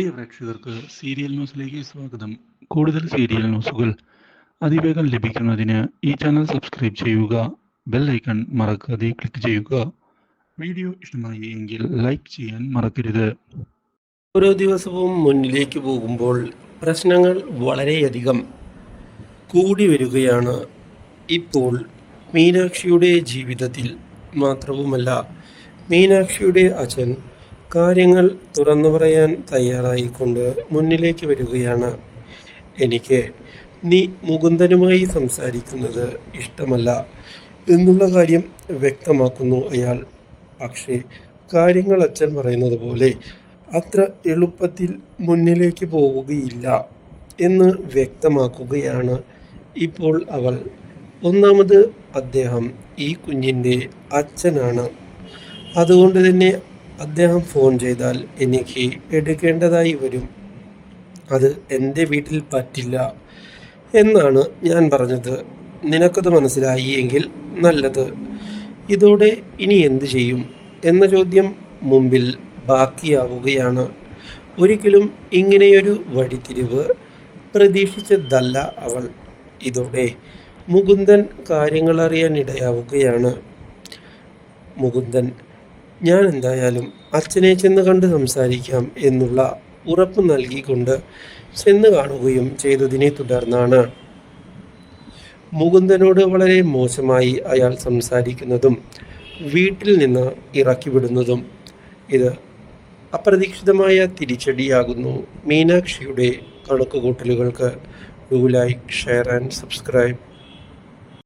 പ്രിയ പ്രേക്ഷകർക്ക് സീരിയൽ ന്യൂസിലേക്ക് സ്വാഗതം. കൂടുതൽ സീരിയൽ ന്യൂസുകൾ അതിവേഗം ലഭിക്കുന്നതിന് ഈ ചാനൽ സബ്സ്ക്രൈബ് ചെയ്യുക ബെൽ ഐക്കൺ മറക്കാതെ ക്ലിക്ക് ചെയ്യുക. വീഡിയോ ഇഷ്ടമായി എങ്കിൽ ലൈക്ക് ചെയ്യാൻ മറക്കരുത്. ഓരോ ദിവസവും മുന്നിലേക്ക് പോകുമ്പോൾ പ്രശ്നങ്ങൾ വളരെയധികം കൂടി വരികയാണ്. ഇപ്പോൾ മീനാക്ഷിയുടെ ജീവിതത്തിൽ മാത്രവുമല്ല മീനാക്ഷിയുടെ അച്ഛൻ കാര്യങ്ങൾ തുറന്നു പറയാൻ തയ്യാറായിക്കൊണ്ട് മുന്നിലേക്ക് വരികയാണ്. എനിക്ക് നീ മുകുന്ദനുമായി സംസാരിക്കുന്നത് ഇഷ്ടമല്ല എന്നുള്ള കാര്യം വ്യക്തമാക്കുന്നു അയാൾ. പക്ഷേ കാര്യങ്ങൾ അച്ഛൻ പറയുന്നത് പോലെ അത്ര എളുപ്പത്തിൽ മുന്നിലേക്ക് പോവുകയില്ല എന്ന് വ്യക്തമാക്കുകയാണ് ഇപ്പോൾ അവൾ. ഒന്നാമത് അദ്ദേഹം ഈ കുഞ്ഞിന്റെ അച്ഛനാണ്. അതുകൊണ്ട് തന്നെ അദ്ദേഹം ഫോൺ ചെയ്താൽ എനിക്ക് എടുക്കേണ്ടതായി വരും. അത് എന്റെ വീട്ടിൽ പറ്റില്ല എന്നാണ് ഞാൻ പറഞ്ഞത്. നിനക്കത് മനസ്സിലായി എങ്കിൽ നല്ലത്. ഇതോടെ ഇനി എന്തു ചെയ്യും? എന്ന ചോദ്യം മുമ്പിൽ ബാക്കിയാവുകയാണ്. ഒരിക്കലും ഇങ്ങനെയൊരു വഴിത്തിരിവ് പ്രതീക്ഷിച്ചതല്ല അവൾ. ഇതോടെ മുകുന്ദൻ കാര്യങ്ങൾ അറിയാൻ ഇടയാവുകയാണ് മുകുന്ദൻ ഞാൻ എന്തായാലും അച്ഛനെ ചെന്ന് കണ്ട് സംസാരിക്കാം എന്നുള്ള ഉറപ്പ് നൽകിക്കൊണ്ട് ചെന്ന് കാണുകയും ചെയ്തതിനെ തുടർന്നാണ്. മുകുന്ദനോട് വളരെ മോശമായി അയാൾ സംസാരിക്കുന്നതും വീട്ടിൽ നിന്ന് ഇറക്കി വിടുന്നതും ഇത് അപ്രതീക്ഷിതമായ തിരിച്ചടിയാകുന്നു. മീനാക്ഷിയുടെ കണക്കുകൂട്ടലുകൾക്ക് do like share and subscribe